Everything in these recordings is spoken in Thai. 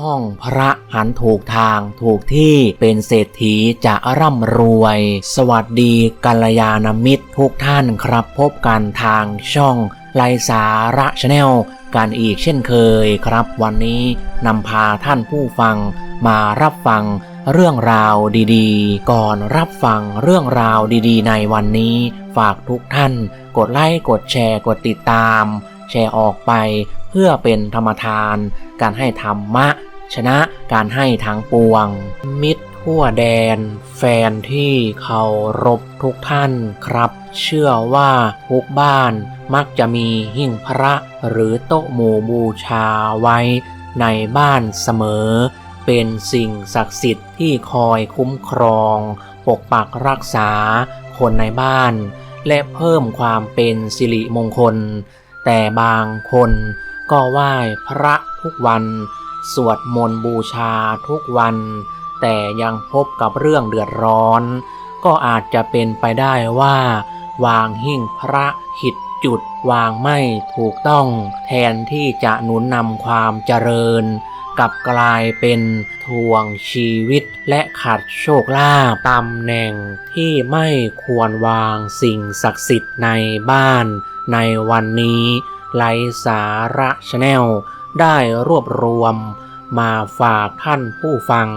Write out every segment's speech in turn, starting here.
ห้องพระหันถูกทางถูกที่เป็นเศรษฐีจะร่ำรวย สวัสดีกัลยาณมิตรทุกท่านครับพบกันทางช่องไลสาระชาแนลกันอีกเช่นเคยครับ วันนี้นำพาท่านผู้ฟังมารับฟังเรื่องราวดีๆ ก่อนรับฟังเรื่องราวดีๆ ในวันนี้ ฝากทุกท่าน กดไลค์กดแชร์กดติดตาม แชร์ออกไป เพื่อเป็นธรรมทาน การให้ธรรมะ ชนะการให้ทางปวง มิตรทั่วแดน แฟนที่เคารพทุกท่านครับ เชื่อว่าทุกบ้านมักจะมีหิ้งพระหรือโต๊ะหมู่บูชาไว้ในบ้านเสมอ เป็นสิ่งศักดิ์สิทธิ์ที่คอยคุ้มครอง ปกปักรักษาคนในบ้าน และเพิ่มความเป็นสิริมงคล แต่บางคน ก็ไหว้พระทุกวัน สวดมนต์บูชาทุกวัน แต่ยังพบกับเรื่องเดือดร้อน ก็อาจจะเป็นไปได้ว่า วางหิ้งพระผิดจุดวางไม่ถูกต้อง แทนที่จะหนุนนำความเจริญกลับกลายเป็นทวงชีวิตและขัดโชคลาภตำแหน่งที่ไม่ควรวางสิ่งศักดิ์สิทธิ์ในบ้านในวันนี้ ไลสาระชาแนลได้รวบรวม มาฝากท่านผู้ฟัง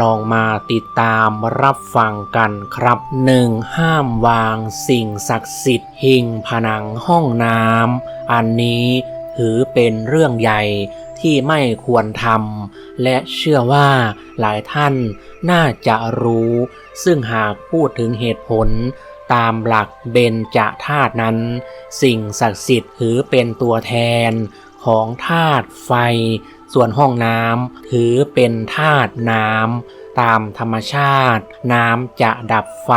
ลองมาติดตามรับฟังกันครับหนึ่งห้ามวางสิ่งศักดิ์สิทธิ์หิงผนังห้องน้ำอันนี้ถือเป็นเรื่องใหญ่ที่ไม่ควรทำและเชื่อว่าหลายท่านน่าจะรู้ ซึ่งหากพูดถึงเหตุผล ตามหลักเบญจธาตุนั้น สิ่งศักดิ์สิทธิ์ถือเป็นตัวแทนของธาตุไฟ ส่วนห้องน้ำถือเป็นธาตุน้ำตามธรรมชาติ น้ำจะดับไฟ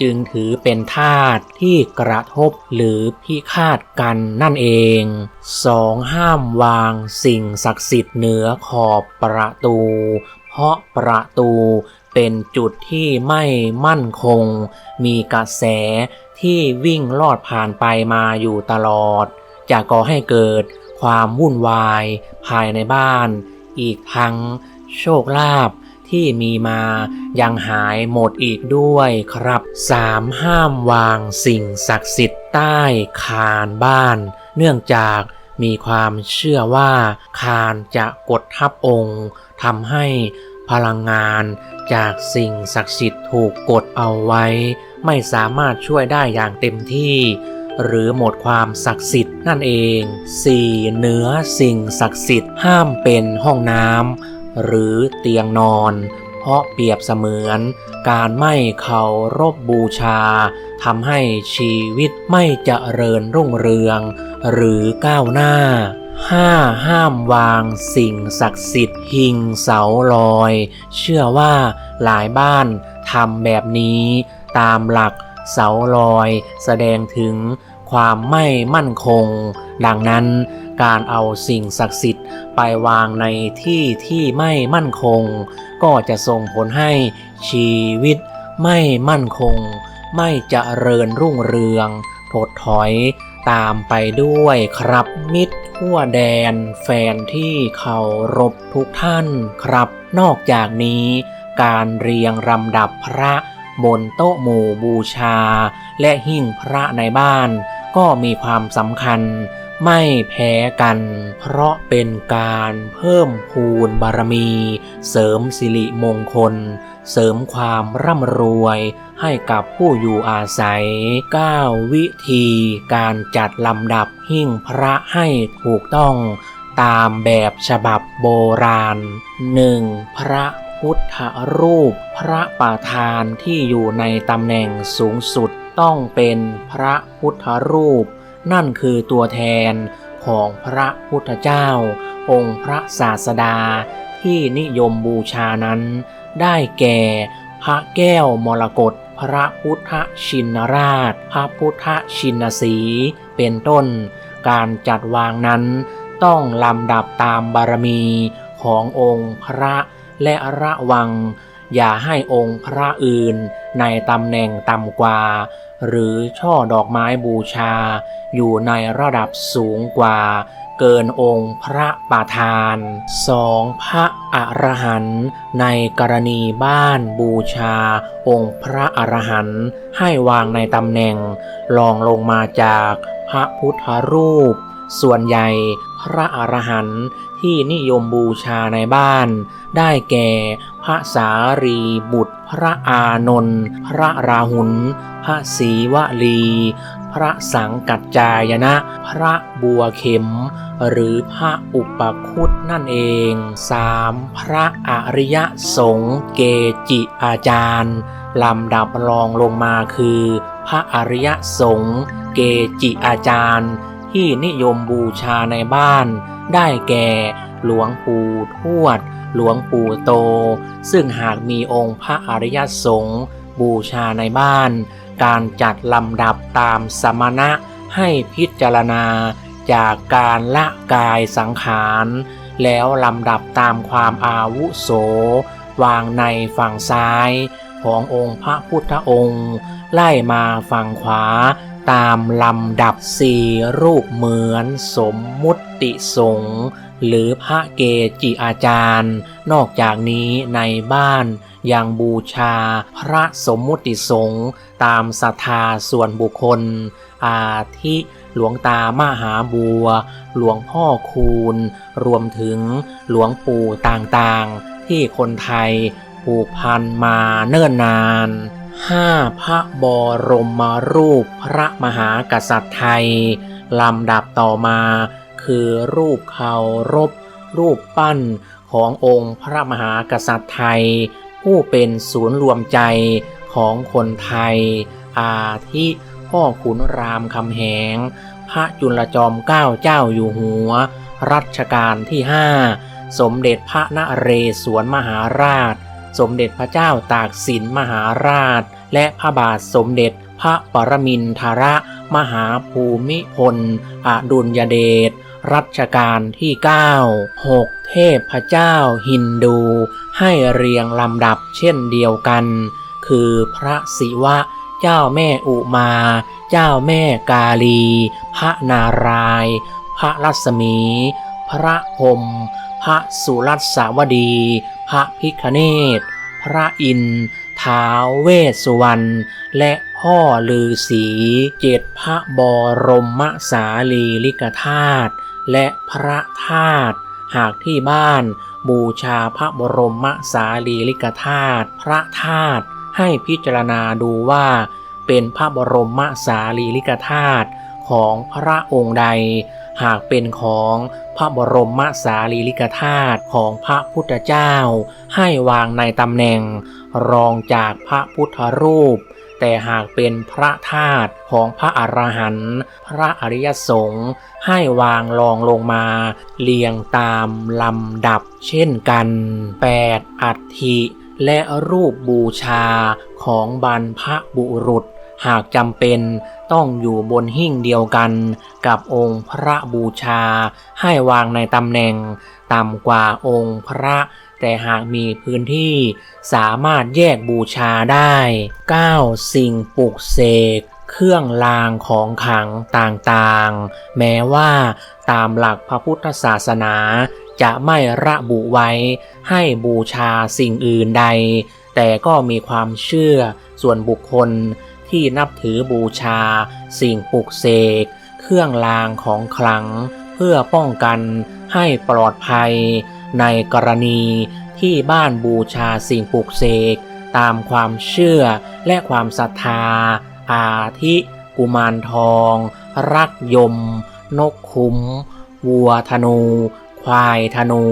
จึงถือเป็นธาตุที่กระทบหรือพิฆาตกันนั่นเอง 2. ห้ามวางสิ่งศักดิ์สิทธิ์เหนือขอบประตู เพราะประตู เป็นจุดที่ไม่มั่นคง มีกระแสที่วิ่งลอดผ่านไปมาอยู่ตลอด จะก่อให้เกิดความวุ่นวายภายในบ้าน อีกทั้งโชคลาภที่มีมายังหายหมดอีกด้วยครับ 3. ห้ามวางสิ่งศักดิ์สิทธิ์ใต้คานบ้าน เนื่องจากมีความเชื่อว่าคานจะกดทับองค์ทำให้ พลังงานจากสิ่งศักดิ์สิทธิ์ถูกกดเอาไว้ ไม่สามารถช่วยได้อย่างเต็มที่ หรือหมดความศักดิ์สิทธิ์นั่นเอง 4. เนื้อสิ่งศักดิ์สิทธิ์ห้ามเป็นห้องน้ำหรือเตียงนอน เพราะเปรียบเสมือน การไม่เคารพบูชาทำให้ชีวิตไม่เจริญรุ่งเรือง หรือก้าวหน้า 5. ห้ามวางสิ่งศักดิ์สิทธิ์หิงเสาลอย เชื่อว่าหลายบ้านทำแบบนี้ตามหลักเสาลอย แสดงถึงความไม่มั่นคง ดังนั้นการเอาสิ่งศักดิ์สิทธิ์ไปวางในที่ที่ไม่มั่นคง ก็จะส่งผลให้ชีวิตไม่มั่นคง ไม่เจริญรุ่งเรืองถดถอยตามไปด้วยครับมิตร ทั่วแดน แฟนที่เคารพทุกท่านครับ นอกจากนี้การเรียงลำดับพระบนโต๊ะหมู่บูชา และหิ้งพระในบ้าน ก็มีความสำคัญ ไม่แพ้กัน เพราะเป็นการเพิ่มพูนบารมี เสริมสิริมงคล เสริมความร่ำรวย ให้กับผู้อยู่อาศัย 9 วิธีการจัดลำดับหิ้งพระให้ถูกต้อง ตามแบบฉบับโบราณ 1. พระพุทธรูป พระประธานที่อยู่ในตำแหน่งสูงสุดต้องเป็นพระพุทธรูป นั่นคือตัวแทนของพระพุทธเจ้า องค์พระศาสดา ที่นิยมบูชานั้น ได้แก่พระแก้วมรกตพระพุทธชินราช พระพุทธชินสี เป็นต้น การจัดวางนั้นต้องลำดับตามบารมีขององค์พระและระวัง อย่าให้องค์พระอื่นในตำแหน่งต่ำกว่า หรือช่อดอกไม้บูชา อยู่ในระดับสูงกว่า เกินองค์พระประธาน 2. พระอรหันต์ในกรณีบ้านบูชา องค์พระอรหันต์ให้วางในตำแหน่งรองลงมาจากพระพุทธรูป ส่วนใหญ่พระอรหันต์ที่นิยมบูชาในบ้าน ได้แก่พระสารีบุตร พระอานนท์พระราหุลพระศรีวลี พระสังกัจจายนะ พระบัวเข็ม หรือพระอุปคุตนั่นเอง 3. พระอริยสงฆ์เกจิอาจารย์ลำดับรองลงมาคือ พระอริยสงฆ์เกจิอาจารย์ ที่นิยมบูชาในบ้าน ได้แก่ หลวงปู่ทวด หลวงปู่โต ซึ่งหากมีองค์พระอริยสงฆ์บูชาในบ้าน การจัดลำดับตามสมณะให้พิจารณาจากการละกายสังขาร แล้วลำดับตามความอาวุโส วางในฝั่งซ้ายขององค์พระพุทธองค์ ไล่มาฝั่งขวา ตามลำดับสี่รูปเหมือนสมมุติสงฆ์หรือพระเกจิอาจารย์ นอกจากนี้ในบ้านยังบูชาพระสมมุติสงฆ์ตามศรัทธาส่วนบุคคล อาทิหลวงตามหาบัว หลวงพ่อคูณ รวมถึงหลวงปู่ต่างๆ ที่คนไทยผูกพันมาเนิ่นนาน 5. พระบรมรูปพระมหากษัตริย์ไทย ลำดับต่อมา คือรูปเคารพ รูปปั้นขององค์พระมหากษัตริย์ไทย ผู้เป็นศูนย์รวมใจของคนไทย อาทิพ่อขุนรามคำแหง พระจุลจอมเกล้าเจ้าอยู่หัว รัชกาลที่ห้าสมเด็จพระนเรศวรมหาราช สมเด็จพระเจ้าตากสินมหาราช และพระบาทสมเด็จพระปรมินทรมหาภูมิพลอดุลยเดชรัชกาลที่ 9 6 เทพพระเจ้าฮินดู ให้เรียงลำดับเช่นเดียวกัน คือพระศิวะเจ้าแม่อุมา เจ้าแม่กาลี พระนาราย พระลัษมี พระพรมพระสุรัสสาวดี พระพิคเนตพระอินทร์ท้าวเวสสุวรรณและพ่อลือสีเจดพระบรมสาลีลิกธาตุและพระธาตุหากที่บ้านบูชาพระบรมสาลีลิกธาตุพระธาตุให้พิจารณาดูว่า เป็นพระบรมสารีริกธาตุของพระองค์ใด หากเป็นของพระบรมสารีริกธาตุของพระพุทธเจ้า ให้วางในตำแหน่ง รองจากพระพุทธรูป แต่หากเป็นพระธาตุของพระอรหันต์พระอริยสงฆ์ให้วางรองลงมา เรียงตามลำดับเช่นกัน 8. อัฐิและรูปบูชาของบรรพบุรุษ หากจำเป็นต้องอยู่บนหิ้งเดียวกันกับองค์พระบูชา ให้วางในตำแหน่งต่ำกว่าองค์พระแต่หากมีพื้นที่สามารถแยกบูชาได้ 9. สิ่งปลุกเสก เครื่องรางของขลังต่างๆ แม้ว่าตามหลักพระพุทธศาสนา จะไม่ระบุไว้ให้บูชาสิ่งอื่นใด แต่ก็มีความเชื่อส่วนบุคคล ที่นับถือบูชา สิ่งปลุกเสก เครื่องรางของขลัง เพื่อป้องกันให้ปลอดภัย ในกรณีที่บ้านบูชาสิ่งปลุกเสก ตามความเชื่อและความศรัทธา อาทิ กุมารทอง รักยม นกคุ้ม วัวธนู ควายธนู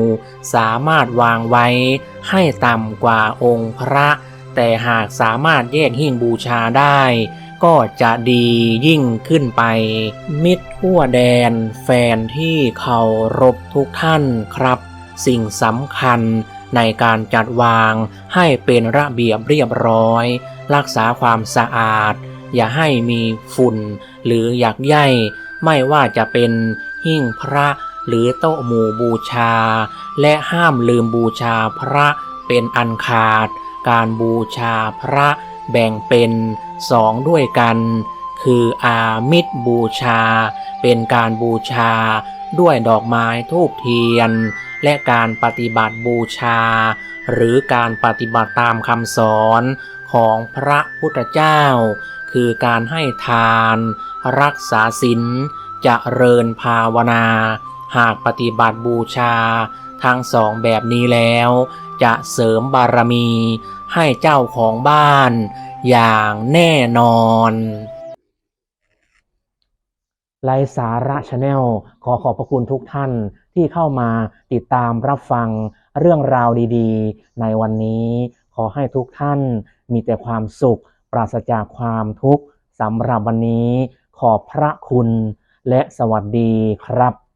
สามารถวางไว้ให้ต่ำกว่าองค์พระ แต่หากสามารถแยกหิ้งบูชาได้ ก็จะดียิ่งขึ้นไป มิตรทั่วแดน แฟนที่เคารพทุกท่านครับ สิ่งสำคัญในการจัดวางให้เป็นระเบียบเรียบร้อย รักษาความสะอาด อย่าให้มีฝุ่น หรือหยักใยไม่ว่าจะเป็นหิ้งพระหรือโต๊ะหมู่บูชา และห้ามลืมบูชาพระเป็นอันขาด การบูชาพระแบ่งเป็นสองด้วยกัน คืออามิตรบูชา เป็นการบูชาด้วยดอกไม้ทูบเทียน และการปฏิบัติบูชา หรือการปฏิบัติตามคำสอนของพระพุทธเจ้า คือการให้ทาน รักษาศีลจะเริญภาวนา หากปฏิบัติบูชา ทั้งสองแบบนี้แล้ว จะเสริมบารมีให้เจ้าของบ้านอย่างแน่นอนไลฟ์สาระชาแนลขอขอบพระคุณทุกท่านที่เข้ามาติดตามรับฟังเรื่องราวดีๆ ในวันนี้ ขอให้ทุกท่านมีแต่ความสุข ปราศจากความทุกข์สำหรับวันนี้ ขอบพระคุณและสวัสดีครับ